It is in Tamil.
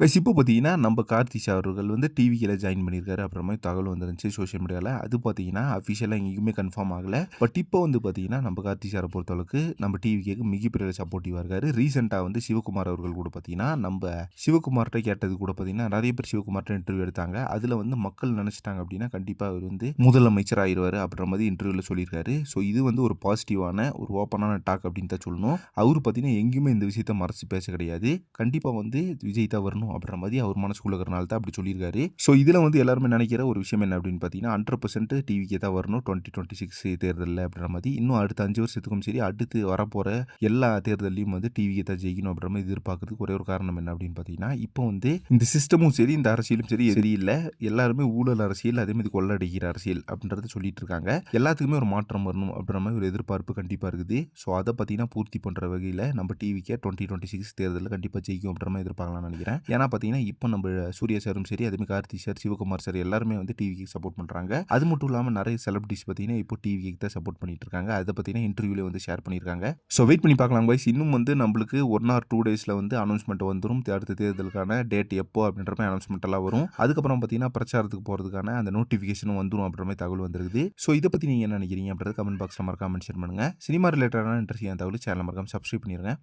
கைஸ் இப்போ பார்த்தீங்கன்னா நம்ம கார்த்தி அவர்கள் வந்து டிவிக்கில் ஜாயின் பண்ணியிருக்காரு. அப்புறமா தகவல் வந்துருந்துச்சு சோஷியல் மீடியாவில் அது பார்த்தீங்கன்னா அஃபிஷியலாக எங்கேயுமே கன்ஃபார்ம் ஆகலை. பட் இப்போ வந்து பார்த்தீங்கன்னா நம்ம கார்த்தி சாரை பொறுத்தளவுக்கு நம்ம டிவிக்கு மிகப்பெரிய சப்போர்ட்டிவாக இருக்கார். ரீசெண்டாக வந்து சிவகுமார் அவர்கள் கூட பார்த்தீங்கன்னா நம்ம சிவகுமார்கிட்ட கேட்டது கூட பார்த்தீங்கன்னா நிறைய பேர் சிவகுமார்கிட்ட இன்டர்வியூ எடுத்தாங்க. அதில் வந்து மக்கள் நினச்சிட்டாங்க அப்படின்னா கண்டிப்பாக அவர் வந்து முதலமைச்சர் ஆயிடுவார் அப்படின்ற மாதிரி இன்டர்வியூவில் சொல்லியிருக்காரு. ஸோ இது வந்து ஒரு பாசிட்டிவான ஒரு ஓப்பனான டாக் அப்படின்னு தான் சொல்லணும். அவர் பார்த்தீங்கன்னா எங்கேயுமே இந்த விஷயத்த மறைச்சு பேச கிடையாது. கண்டிப்பாக வந்து விஜய் தான் வரணும். அப்படின்ற மாதிரி அவர் மனசுக்குள்ள இருக்கிறனால தான் அப்படி சொல்லியிருக்காரு. ஸோ இதில் வந்து எல்லாருமே நினைக்கிற ஒரு விஷயம் என்ன அப்படின்னு பார்த்தீங்கன்னா ஹண்ட்ரட் பர்சன்ட் டிவிக்கே தான் வரணும். டுவெண்ட்டி டுவெண்ட்டி சிக்ஸ் தேர்தலில் அப்படின்ற மாதிரி. இன்னும் அடுத்த அஞ்சு வருஷத்துக்கும் சரி அடுத்து வரப்போகிற எல்லா தேர்தலையும் வந்து டிவிக்கே தான் ஜெயிக்கணும் அப்படின்ற மாதிரி எதிர்பார்க்கறதுக்கு ஒரே ஒரு காரணம் என்ன அப்படின்னு பார்த்தீங்கன்னா இப்போ வந்து இந்த சிஸ்டமும் சரி இந்த அரசியலும் சரி சரியில்லை எல்லாருமே ஊழல் அரசியல் அதே மாதிரி கொள்ளடிக்கிற அரசியல் அப்படின்றத சொல்லிட்டு இருக்காங்க. எல்லாத்துக்குமே ஒரு மாற்றம் வரணும் அப்படின்ற மாதிரி ஒரு எதிர்பார்ப்பு கண்டிப்பாக இருக்குது. ஸோ அதை பார்த்தீங்கன்னா பூர்த்தி பண்ணுற வகையில் நம்ம டிவிக்கே டுவெண்ட்டி டுவெண்ட்டி சிக்ஸ் தேர்தலில் கண்டிப்பாக ஜெயிக்கும் அப்படின்ற மாதிரி எதிர்பார்க்கலாம்னு நினைக்கிறேன். ஏன்னா பார்த்தீங்கன்னா இப்போ நம்ம சூர்யா சாரும் சரி அதுமாதிரி கார்த்தி சார் சிவகுமார் சார் எல்லாருமே வந்து டிவிக்கு சப்போர்ட் பண்ணுறாங்க அது மட்டும் இல்லாமல் நிறைய செலிபிரிட்டிஸ் பார்த்தீங்கன்னா இப்போ டிவிக்கு தான் சப்போர்ட் பண்ணிட்டு இருக்காங்க. அதை பார்த்தீங்கன்னா இன்டர்வியூவில் வந்து ஷேர் பண்ணியிருக்காங்க ஸோ வெயிட் பண்ணி பார்க்கலாம் வைஸ் இன்னும் வந்து நம்மளுக்கு ஒன் ஆர் டூ டேஸில் வந்து அனௌன்ஸ்மெண்ட் வந்துடும் அடுத்த தேர்தலுக்கான டேட் எப்போ அப்படின்ற மாதிரி அனௌன்ஸ்மெண்ட் எல்லாம் வரும். அதுக்கப்புறம் பார்த்தீங்கன்னா பிரச்சாரத்துக்கு போகிறதுக்கான அந்த நோட்டிஃபிகேஷனும் வந்துடும் அப்படின்ற மாதிரி தகவல் வந்துருக்குது. ஸோ இதை பற்றி நீங்கள் என்ன நினைக்கிறீங்க அப்படின்றது கமெண்ட் பாக்ஸில் மறக்காம மென்ஷன் பண்ணுங்கள் சினிமா ரிலேட்டடான இன்ட்ரெஸ்டிங் தகவல் சேனல் மறக்காம சப்ஸ்கிரைப் பண்ணிடுங்க